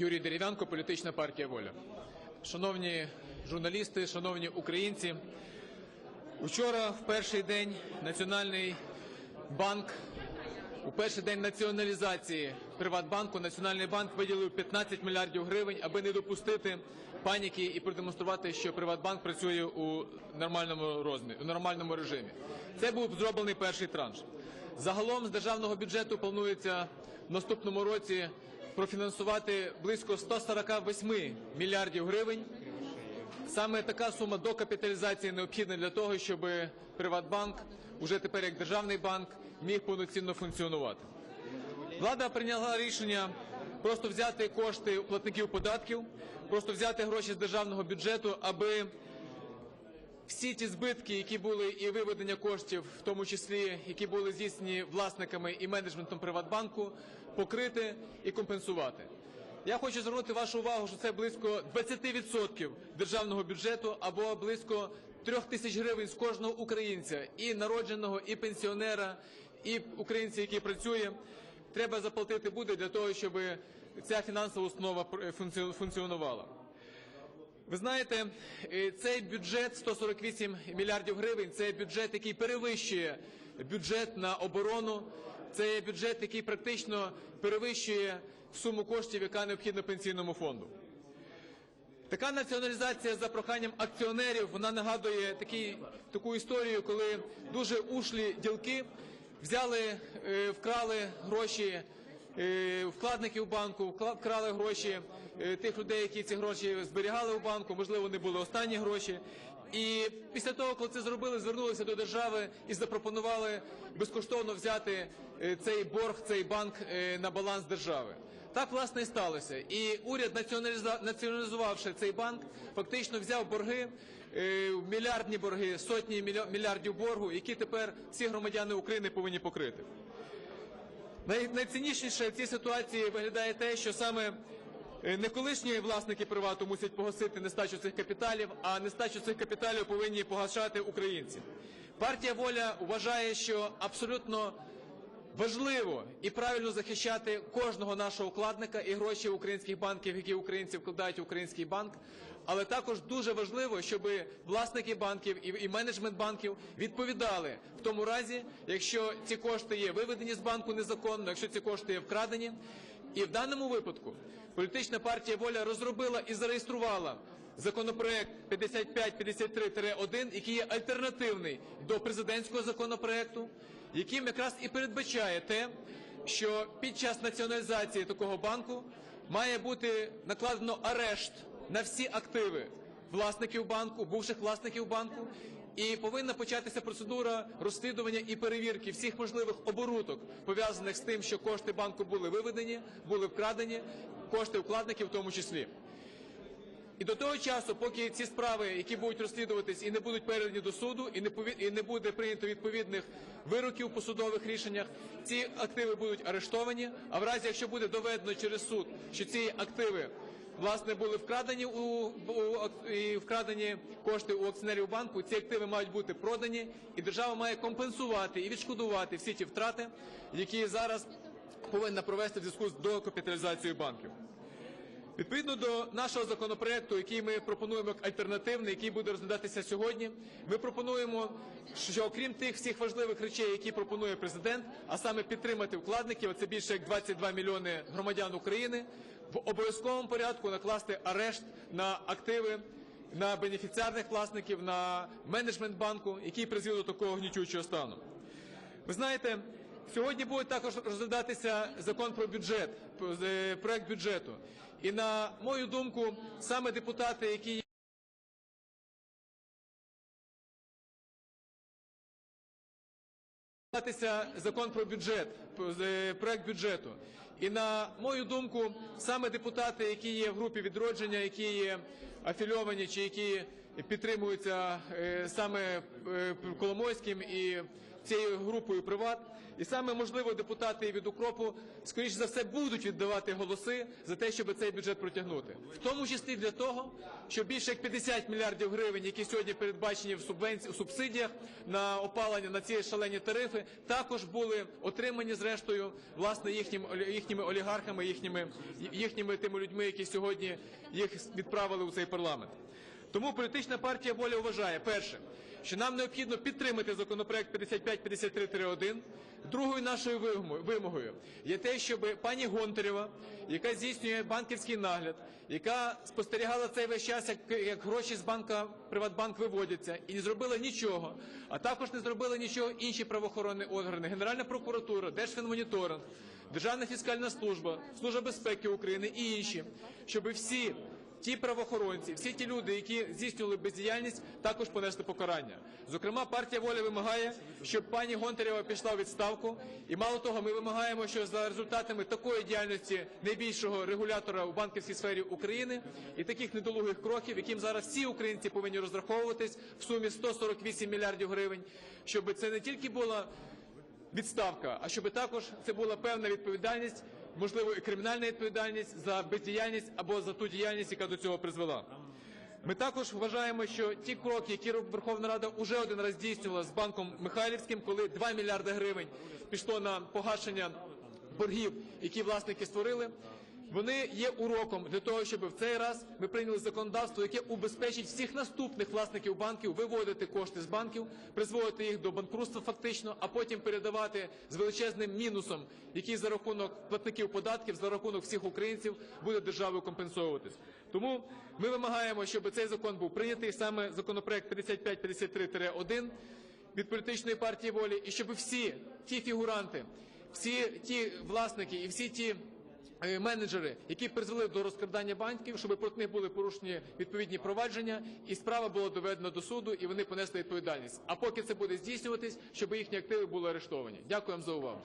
Юрій Дерев'янко, політична партія Воля. Шановні журналісти, шановні українці, вчора, в перший день, Національний банк, у перший день націоналізації Приватбанку, Національний банк виділив 15 мільярдів гривень, аби не допустити паніки і продемонструвати, що Приватбанк працює у нормальному розмірі, у нормальному режимі. Це був зроблений перший транш. Загалом з державного бюджету планується в наступному році профінансувати близько 148 мільярдів гривень. Саме така сума докапіталізації необхідна для того, щоб Приватбанк, уже тепер як державний банк, міг повноцінно функціонувати. Влада прийняла рішення просто взяти кошти платників податків, просто взяти гроші з державного бюджету, аби всі ті збитки, які були і виведення коштів, в тому числі які були здійснені власниками і менеджментом Приватбанку, покрити і компенсувати. Я хочу звернути вашу увагу, що це близько 20% державного бюджету або близько 3 тисяч гривень з кожного українця, і народженого, і пенсіонера, і українця, який працює, треба заплатити буде для того, щоб ця фінансова установа функці- функціонувала. Ви знаєте, е, цей бюджет 148 мільярдів гривень. Це бюджет, який перевищує бюджет на оборону. Це бюджет, який практично перевищує суму коштів, яка необхідна пенсійному фонду. Така націоналізація за проханням акціонерів вона нагадує такий, таку історію, коли дуже ушлі ділки взяли, е, вкрали гроші вкладників банку, вкрали гроші е, тих людей, які ці гроші зберігали в банку, можливо, вони були останні гроші. І після того, коли це зробили, звернулися до держави і запропонували безкоштовно взяти е, цей борг, цей банк е, на баланс держави. Так власне і сталося. І уряд націоналізувавши цей банк, фактично взяв борги, е, мільярдні борги, сотні мільярдів боргу, які тепер всі громадяни України повинні покрити. Най- Найцінніше в цій ситуації виглядає те, що саме е, не колишні власники привату мусять погасити нестачу цих капіталів, а нестачу цих капіталів повинні погашати українці. Партія воля вважає, що абсолютно важливо і правильно захищати кожного нашого вкладника і гроші українських банків, які українці вкладають в український банк. Але також дуже важливо, щоб власники банків і, менеджмент банків відповідали в тому разі, якщо ці кошти є виведені з банку незаконно, якщо ці кошти є вкрадені. І в даному випадку політична партія воля розробила і зареєструвала законопроект 5553-1, який є альтернативний до президентського законопроекту, яким якраз і передбачає те, що під час націоналізації такого банку має бути накладено арешт на всі активи власників банку, бувших власників банку, і повинна початися процедура розслідування і перевірки всіх можливих оборудок, пов'язаних з тим, що кошти банку були виведені, були вкрадені, кошти вкладників в тому числі. І до того часу, поки ці справи, які будуть розслідуватись і не будуть передані до суду, і не пові- і не буде прийнято відповідних вироків по судових рішеннях, ці активи будуть арештовані. А в разі, якщо буде доведено через суд, що ці активи власне були вкрадені у, у і вкрадені кошти у акціонерів банку, ці активи мають бути продані, і держава має компенсувати і відшкодувати всі ті втрати, які зараз повинна провести в зв'язку з докапіталізацією банків. Відповідно до нашого законопроекту, який ми пропонуємо як альтернативний, який буде розглядатися сьогодні, ми пропонуємо, що окрім тих всіх важливих речей, які пропонує президент, а саме підтримати вкладників, це більше як 22 мільйони громадян України, в обов'язковому порядку накласти арешт на активи. На бенефіціарних власників, на менеджмент банку, який призвів до такого гнітючого стану. Ви знаєте, сьогодні буде також розглядатися закон про бюджет, е, проект бюджету. І на мою думку, саме депутати, які розглядатися закон про бюджет, е, проект бюджету. І на мою думку, саме депутати, які є в групі відродження, які є афільовані чи які підтримуються е, саме е, Коломойським і цією групою приват. І саме можливо депутати від укропу, скоріш за все, будуть віддавати голоси за те, щоб цей бюджет протягнути, в тому числі для того, щоб більше як 50 мільярдів гривень, які сьогодні передбачені в субвенці субсидіях на опалення на ці шалені тарифи, також були отримані зрештою власне їхнім їхніми олігархами, їхніми їхніми тими людьми, які сьогодні їх відправили у цей парламент. Тому політична партія воля вважає перше, що нам необхідно підтримати законопроект 5553-1. Другою нашою вимогою- є те, щоб пані Гонтарєва, яка здійснює банківський нагляд, яка спостерігала цей весь час, як, як гроші з банка Приватбанк виводяться, і не зробила нічого, а також не зробили нічого інші правоохоронні органи, Генеральна прокуратура, Держфінмоніторинг, Державна фіскальна служба, Служба безпеки України і інші, щоб всі ті правоохоронці, всі ті люди, які здійснювали бездіяльність, також понесли покарання. Зокрема, партія воля вимагає, щоб пані Гонтарєва пішла у відставку. І мало того, ми вимагаємо, що за результатами такої діяльності найбільшого регулятора у банківській сфері України і таких недолугих кроків, яким зараз всі українці повинні розраховуватись в сумі 148 мільярдів гривень, щоб це не тільки була відставка, а щоб також це була певна відповідальність, можливо, і кримінальна відповідальність за бездіяльність або за ту діяльність, яка до цього призвела. Ми також вважаємо, що ті кроки, які Верховна Рада уже один раз здійснювала з банком Михайлівським, коли 2 мільярди гривень пішло на погашення боргів, які власники створили, вони є уроком для того, щоб в цей раз ми прийняли законодавство, яке убезпечить всіх наступних власників банків виводити кошти з банків, призводити їх до банкрутства фактично, а потім передавати з величезним мінусом, який за рахунок платників податків, за рахунок всіх українців буде державою компенсовуватись. Тому ми вимагаємо, щоб цей закон був прийнятий саме законопроект 5553-1 від політичної партії волі, і щоб всі ті фігуранти, всі ті власники і всі ті менеджери, які призвели до розкрадання банків, щоб проти них були порушені відповідні провадження, і справа була доведена до суду, і вони понесли відповідальність. А поки це буде здійснюватись, щоб їхні активи були арештовані. Дякую вам за увагу.